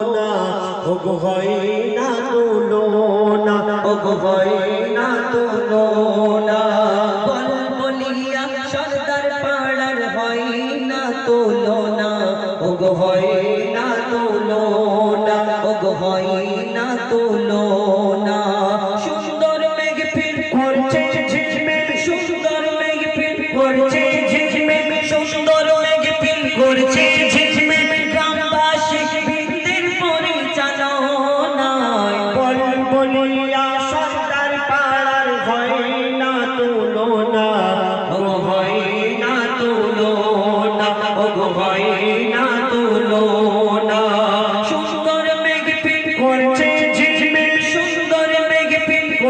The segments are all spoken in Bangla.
না, ওগো হয় না তুলনা ওগো হয় না তুলনা বল বলিয়া সর্দার পাড়ার না তুলনা ওগো হয় না তুলনা ওগো হয় না তুলনা সুন্দর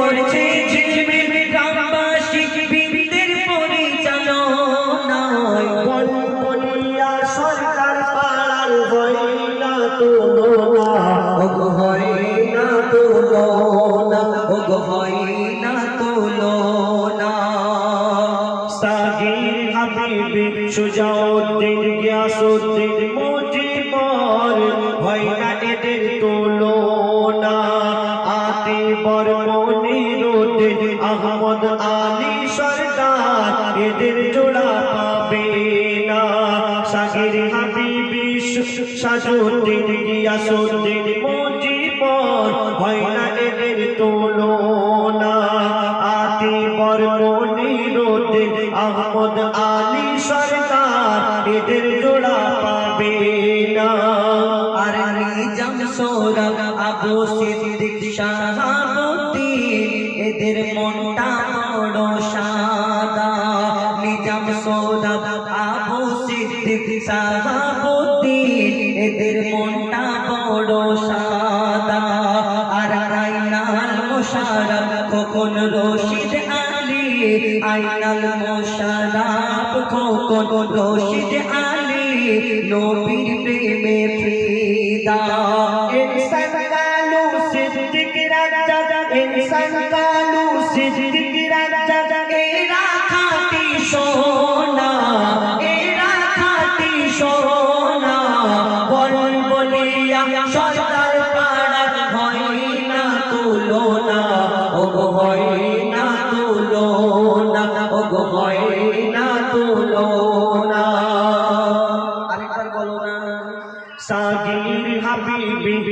করছে সাগির হাবিবি সাজুদ্দিন গিয়াসুদ্দিন মুজিবর হয় না এদের তুলনা। আতি বর মনিরুদ্দিন আহমদ আলী সরকার, এদের জোড়া পাবে না। আর নিজাম সৌরভ, আবু সিদ্দিক শাহাবুদ্দিন, এদের মনটা খোকন রশিদ আলী আইনাল মোশারফ খোকন রশিদ আলী নবীর প্রেমে ফিদা।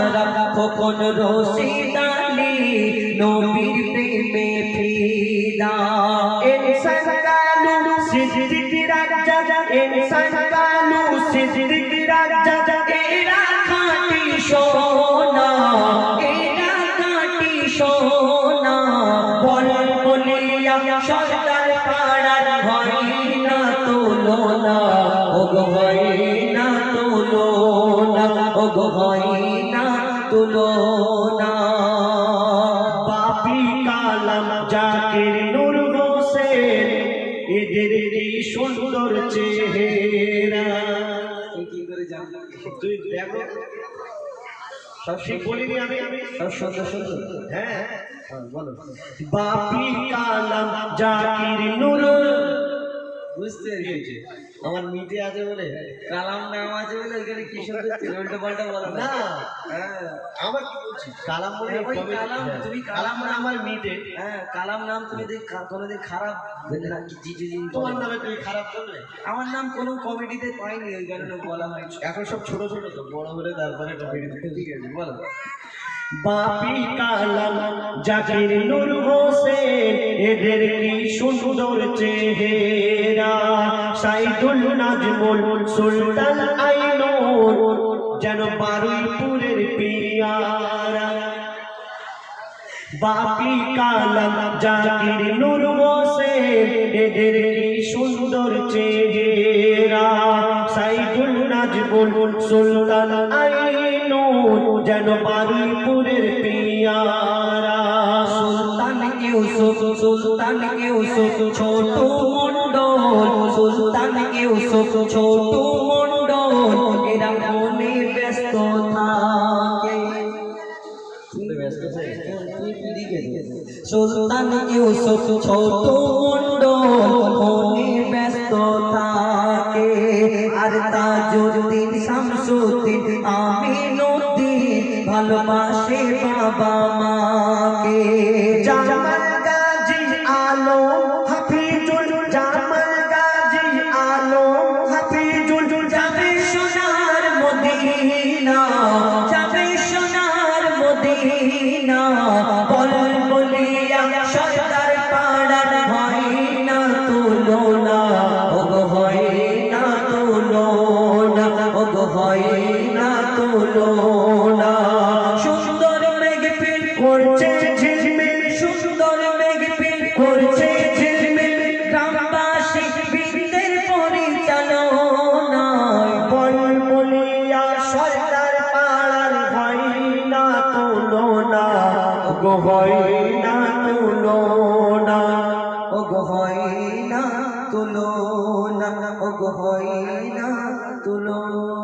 মুশারফ খোকন রশিদ আলী নবীর প্রেমে ফিদা। ইনসান কালু সিদ্দিক রাজা ইনসান রাজা এদের কি সুন্দর চেহারা? তুই দেখো সব ঠিক বলিনি আমি আমি। সব সুন্দর সুন্দর হ্যাঁ। বলো। বাপি কালাম জাকির নূর বুঝতে পেরেছি। আমার মিটে আছে বলে কালাম নাম আছে বলে ওইখানে কি উল্টো পাল্টা বলা না হ্যাঁ। আমার কি বলছিস কালাম বলে কালাম, তুমি কালাম কালাম আমার মিটে হ্যাঁ কালাম নাম তুমি দেখ কোনোদিন খারাপ না তোমার নামে তুই খারাপ করলে আমার নাম কোনো কমেডিতে পাইনি ওই কারণে বলা হয় এখন সব ছোট ছোট তো বড় হলে তারপরে ঠিক আছে বলো। বাপি কালাম, জাকির নূর হোসেন, এদের কি সুন্দর চেহারা? সাইদুল নাজমুল, সুলতান আইনুর, যেন বারুইপুরের পিয়ারা। বাপি কালাম, জাকির নূর হোসেন, এদের কি সুন্দর চেহারা? সাইদুল নাজবুল সুলতান আইনুন যেন বারুইপুরের পিয়ারা। সুলতান ইউসুফ সুলতান ইউসুফ ছোট মন্ডল সুলতান ইউসুফ ছোট মন্ডল এরা মনে ব্যস্ত থাকে। সুলতান ইউসুফ ছোট মন্ডল মনে ব্যস্ত থাকে। আর তাজুদ্দিন শামসুদ্দিন আমিনুদ্দিন ভালোবাসে বাবা মাকে জামাল না তুলো না ওগো হয় না তুলো না ওগো হয় না তুলনা।